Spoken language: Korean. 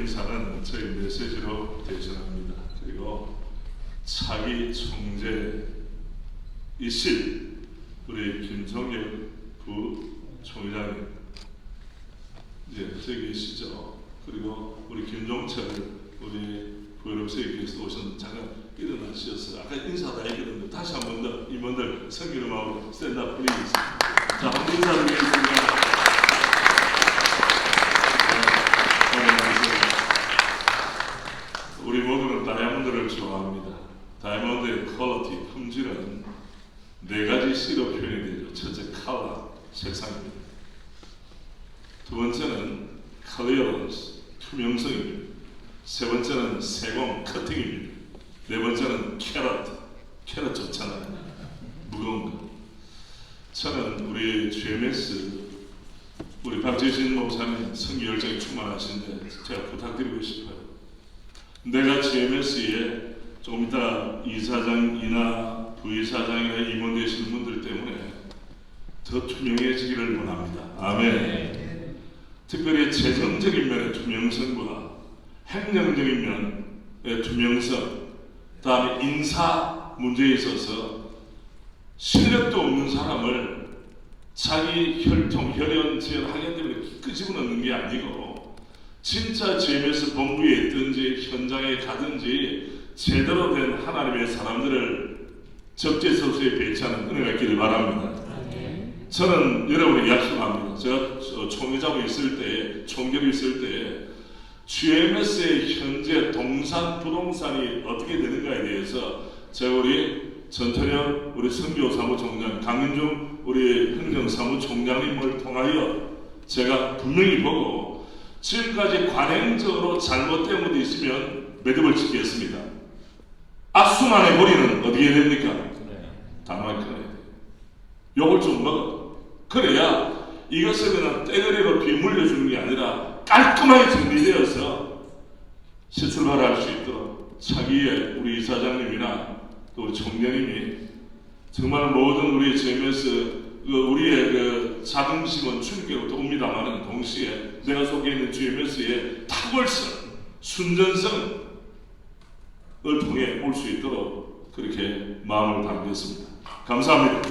인사는 저희 메시지로 대신합니다. 그리고 차기 총재 이실 우리 김종혁 부총장님 이제 저기 계시죠. 그리고 우리 김종철 우리 부여롭세께서 오셨는 잠깐 일어나셨어요. 아까 인사 다 했거든요. 다시 한 번 더 임원들 성기름하고 스탠드업 플리즈. 자, 한번 인사드리겠습니다. 네, 우리 모두는 다이아몬드를 좋아합니 다. 다이아몬드의 퀄리티, 품질은 네 가지 C로 표현이 되죠. 첫째, 컬러, 색상입니다. 두 번째는 clearance, 투명성입니다. 세 번째는 세공, 커팅입니다. 네 번째는 캐럿, 캐럿 좋잖아요. 무거운 거. 저는 우리 GMS 우리 박재신 목사님 성기 열정이 충만하신데 제가 부탁드리고 싶어요. 내가 GMS에 조금 이따 이사장이나 부이사장이나 임원 되시는 분들 때문에 더 투명해지기를 원합니다. 아멘. 특별히 재정적인 면의 투명성과 행정적인 면의 투명성, 다음에 인사 문제에 있어서 실력도 없는 사람을 자기 혈통, 혈연, 지연, 학연 때문에 끄집어넣는 게 아니고 진짜 GMS 본부에 있든지 현장에 가든지 제대로 된 하나님의 사람들을 적재적소에 배치하는 은혜가 있기를 바랍니다. 저는 여러분에게 약속합니다. 제가 저 총회장으로 있을 때, 총결이 있을 때 GMS의 현재 동산 부동산이 어떻게 되는가에 대해서 제가 우리 전철현 우리 선교 사무총장, 강윤중 우리 행정 사무총장님을 통하여 제가 분명히 보고 지금까지 관행적으로 잘못된 것도 있으면 매듭을 짓겠습니다. 악수만의 머리는 어디에 됩니까? 돼요. 욕을 좀 먹어. 그래야 이것을 그냥 떼거리로 뒤에 물려주는 게 아니라 깔끔하게 정리되어서 시출발할 수 있도록 차기에 우리 이사장님이나 또 우리 총장님이 정말 모든 우리 GMS 그 우리의 그 자긍심은 충격으로 옵니다만은 동시에 내가 속해 있는 GMS의 탁월성, 순전성을 통해 올 수 있도록 그렇게 마음을 담겼습니다. 감사합니다.